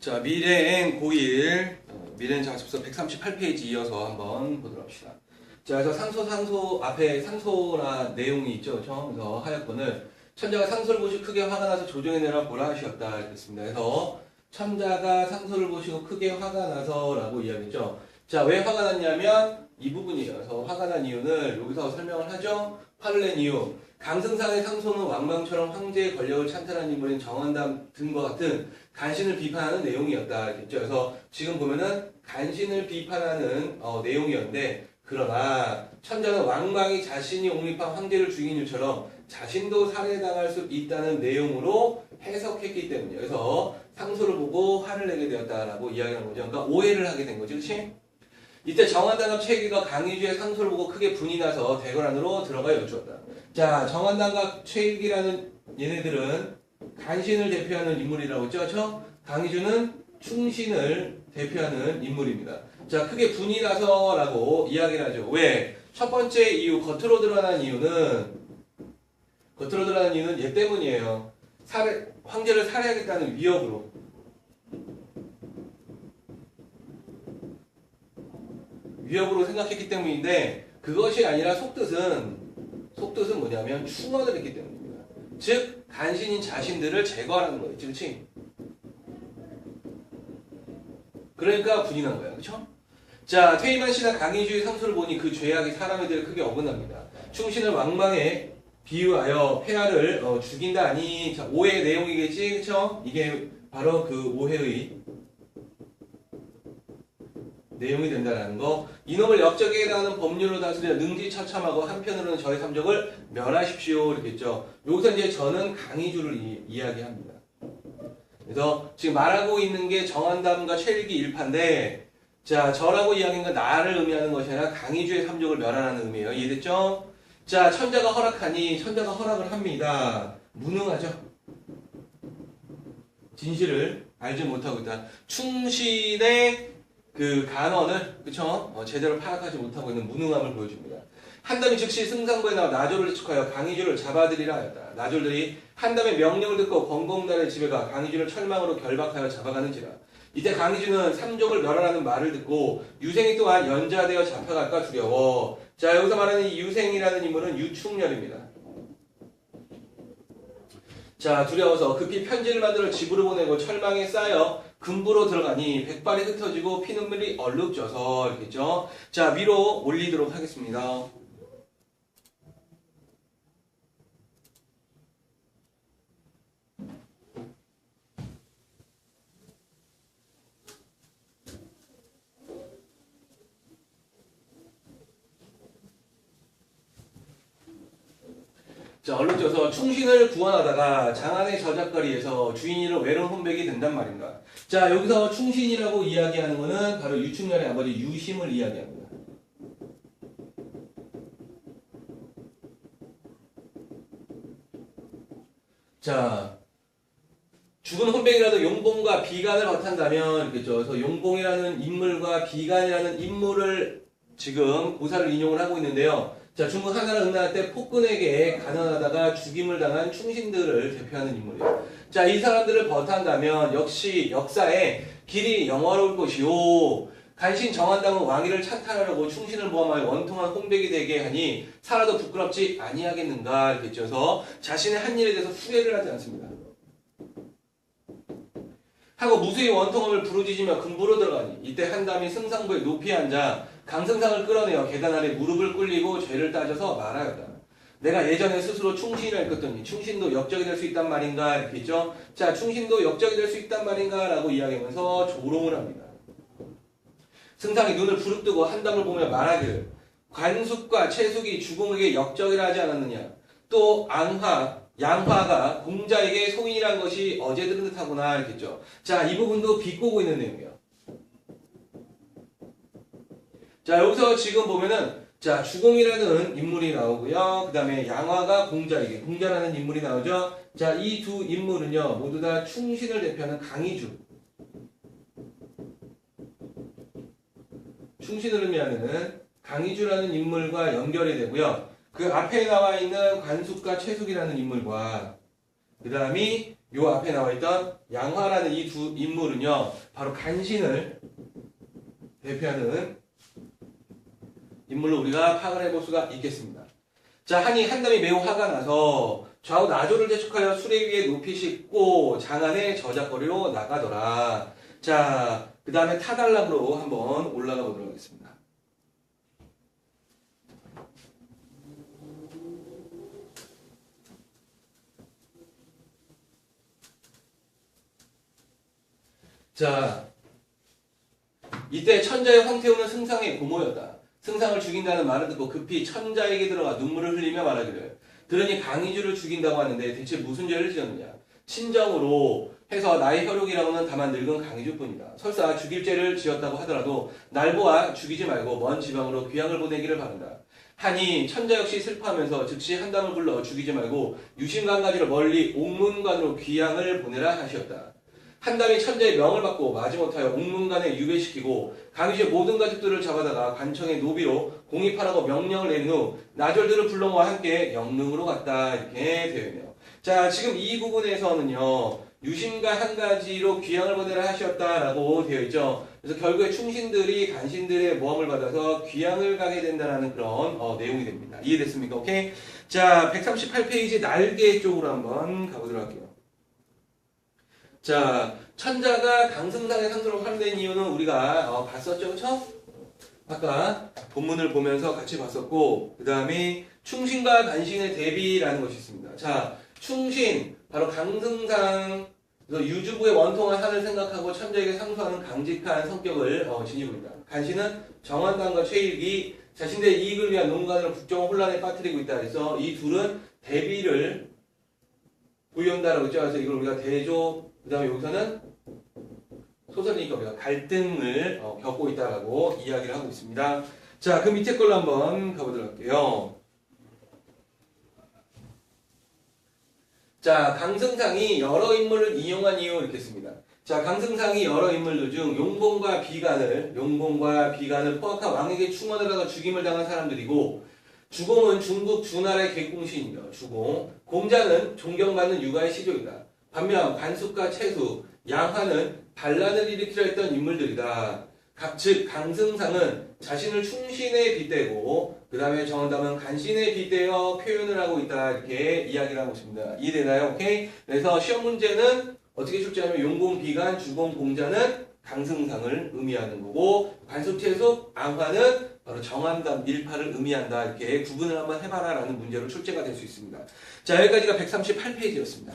자, 미래엔 고1, 어, 미래엔 작습서 138페이지 이어서 한번 보도록 합시다. 자, 그래서 상소, 상소, 앞에 상소나 내용이 있죠. 그래서 하였건을 천자가 상소를 보시고 크게 화가 나서 조정해내라 보라 하셨다. 그랬습니다. 그래서 천자가 상소를 보시고 크게 화가 나서라고 이야기했죠. 자, 왜 화가 났냐면 이 부분이에요. 그래서 화가 난 이유는 여기서 설명을 하죠. 화를 낸 이유. 강승상의 상소는 왕망처럼 황제의 권력을 찬탈한 인물인 정한담 등과 같은 간신을 비판하는 내용이었다. 겠죠 그래서 지금 보면은 간신을 비판하는 어, 내용이었는데 그러나 천자는 왕망이 자신이 옹립한 황제를 죽인 일처럼 자신도 살해당할 수 있다는 내용으로 해석했기 때문이에요. 그래서 상소를 보고 화를 내게 되었다라고 이야기하는 거죠. 그러니까 오해를 하게 된 거죠. 그렇지? 이때 정한당갑 최기가 강의주의 상소를 보고 크게 분이 나서 대궐 안으로 들어가 여쭈었다. 자, 정한당갑 최기라는 얘네들은 간신을 대표하는 인물이라고 했죠. 그렇죠? 강의주는 충신을 대표하는 인물입니다. 자, 크게 분이 나서라고 이야기를 하죠. 왜? 첫 번째 이유, 겉으로 드러난 이유는 겉으로 드러난 이유는 얘 때문이에요. 살해, 황제를 살해하겠다는 위협으로. 위협으로 생각했기 때문인데 그것이 아니라 속뜻은 속뜻은 뭐냐면 충원을 했기 때문입니다. 즉 간신인 자신들을 제거하라는 거예요. 그렇지? 그러니까 난 거야. 그렇죠? 자, 퇴임한 신하 강의주의 상수를 보니 그 죄악이 사람에 대해 크게 어긋납니다. 충신을 왕망에 비유하여 폐하를 어, 죽인다 아니 자, 오해의 내용이겠지. 그렇죠? 이게 바로 그 오해의 내용이 된다는 거. 이놈을 역적에 해당하는 법률로 다스려 능지 처참하고 한편으로는 저의 삼적을 멸하십시오. 이렇게 했죠. 여기서 이제 저는 강의주를 이, 이야기합니다. 그래서 지금 말하고 있는 게 정한담과 최일기 일파인데 자 저라고 이야기한 건 나를 의미하는 것이 아니라 강의주의 삼적을 멸하라는 의미예요. 이해됐죠? 자 천자가 허락하니 천자가 허락을 합니다. 무능하죠? 진실을 알지 못하고 있다. 충신의 그 간언을 그쵸 어, 제대로 파악하지 못하고 있는 무능함을 보여줍니다. 한담이 즉시 승상부에 나와 나졸을 축하여 강의주를 잡아들이라 하였다. 나졸들이 한담의 명령을 듣고 건공단의 집에 가 강의주를 철망으로 결박하여 잡아가는지라. 이때 강의주는 삼족을 멸하라는 말을 듣고 유생이 또한 연좌되어 잡혀갈까 두려워. 자 여기서 말하는 이 유생이라는 인물은 유충렬입니다. 자 두려워서 급히 편지를 만들어 집으로 보내고 철망에 쌓여 금부로 들어가니 백발이 흩어지고 피눈물이 얼룩져서 이렇게죠. 자 위로 올리도록 하겠습니다. 자, 얼룩져서 충신을 구원하다가 장안의 저작거리에서 주인이로 외로운 혼백이 된단 말인가. 자, 여기서 충신이라고 이야기하는 것은 바로 유충년의 아버지 유심을 이야기합니다. 자, 죽은 혼백이라도 용봉과 비간을 거탄다면, 이렇겠죠. 그래서 용봉이라는 인물과 비간이라는 인물을 지금 고사를 인용을 하고 있는데요. 자, 중국 하나를 응나할 때 폭군에게 가난하다가 죽임을 당한 충신들을 대표하는 인물이에요. 자, 이 사람들을 버탄다면 역시 역사에 길이 영화로울 것이요. 간신 정한당은 왕위를 찬탈하려고 충신을 모함하여 원통한 홍백이 되게 하니 살아도 부끄럽지 아니하겠는가 이렇게 쪄서 자신의 한 일에 대해서 후회를 하지 않습니다. 하고 무수히 원통함을 부르짖으며 금부로 들어가니 이때 한담이 승상부에 높이 앉아 강승상을 끌어내어 계단 아래 무릎을 꿇리고 죄를 따져서 말하였다. 내가 예전에 스스로 충신이라 했거든요. 충신도 역적이 될 수 있단 말인가 이렇게 있죠. 자, 충신도 역적이 될 수 있단 말인가 라고 이야기하면서 조롱을 합니다. 승상이 눈을 부릅뜨고 한담을 보며 말하기를 관숙과 채숙이 주공에게 역적이라 하지 않았느냐. 또 앙화, 양화가 공자에게 송인이란 것이 어제 들은 듯하구나 이렇겠죠. 자, 이 부분도 비꼬고 있는 내용이에요. 자, 여기서 지금 보면은 자, 주공이라는 인물이 나오고요. 그 다음에 양화가 공자에게, 공자라는 인물이 나오죠. 자, 이 두 인물은요, 모두 다 충신을 대표하는 강의주. 충신을 의미하는 강의주라는 인물과 연결이 되고요. 그 앞에 나와 있는 관숙과 채숙이라는 인물과 그 다음이 요 앞에 나와 있던 양화라는 이 두 인물은요, 바로 간신을 대표하는 인물로 우리가 파악을 해볼 수가 있겠습니다. 자, 한이 한담이 매우 화가 나서 좌우 나조를 재촉하여 수레 위에 높이 싣고 장안의 저작거리로 나가더라. 자, 그 다음에 타달락으로 한번 올라가 보도록 하겠습니다. 자, 이때 천자의 황태우는 승상의 고모였다. 승상을 죽인다는 말을 듣고 급히 천자에게 들어가 눈물을 흘리며 말하기를 들으니 강희주를 죽인다고 하는데 대체 무슨 죄를 지었느냐? 친정으로 해서 나의 혈육이라고는 다만 늙은 강희주뿐이다. 설사 죽일 죄를 지었다고 하더라도 날 보아 죽이지 말고 먼 지방으로 귀향을 보내기를 바란다. 하니 천자 역시 슬퍼하면서 즉시 한담을 불러 죽이지 말고 유심강가지로 멀리 옥문관으로 귀향을 보내라 하시었다 한담이 천자의 명을 받고 마지못하여 옥문관에 유배시키고 강희주의 모든 가족들을 잡아다가 관청의 노비로 공입하라고 명령을 내린 후 나졸들을 불러 모아 함께 영릉으로 갔다 이렇게 되어 있네요. 자 지금 이 부분에서는요 유심과 한 가지로 귀향을 보내라 하셨다라고 되어 있죠. 그래서 결국에 충신들이 간신들의 모함을 받아서 귀향을 가게 된다라는 그런 어, 내용이 됩니다. 이해됐습니까? 오케이. 자 138페이지 날개 쪽으로 한번 가보도록 할게요. 자, 천자가 강승상의 상수로 활용된 이유는 우리가 어, 봤었죠, 그쵸? 아까 본문을 보면서 같이 봤었고, 그 다음에 충신과 간신의 대비라는 것이 있습니다. 자, 충신, 바로 강승상, 유주부의 원통한 한을 생각하고 천자에게 상수하는 강직한 성격을 어, 지니고 있다. 간신은 정한당과 최일기, 자신들의 이익을 위한 농간으로 국정 혼란에 빠뜨리고 있다. 그래서 이 둘은 대비를 부여한다라고 했죠. 그래서 이걸 우리가 대조, 그 다음에 여기서는 소설이니까 우리가 갈등을 어, 겪고 있다라고 이야기를 하고 있습니다. 자, 그 밑에 걸로 한번 가보도록 할게요. 자, 강승상이 여러 인물을 이용한 이유 이렇게 씁니다. 자, 강승상이 여러 인물들 중 용봉과 비간을, 용봉과 비간을 포악한 왕에게 충원을 하다 죽임을 당한 사람들이고, 주공은 중국 주나라의 객공신이며, 주공. 공자는 존경받는 육아의 시족이다. 반면 관숙과 채수, 양화는 반란을 일으키려 했던 인물들이다. 각- 즉 강승상은 자신을 충신에 빗대고 그 다음에 정한담은 간신에 빗대어 표현을 하고 있다 이렇게 이야기를 하고 있습니다. 이해되나요? 오케이. 그래서 시험 문제는 어떻게 출제하면 용공 비간 주공 공자는 강승상을 의미하는 거고 관숙채수 앙화는 바로 정한담 밀파를 의미한다 이렇게 구분을 한번 해봐라라는 문제로 출제가 될 수 있습니다. 자 여기까지가 138페이지였습니다.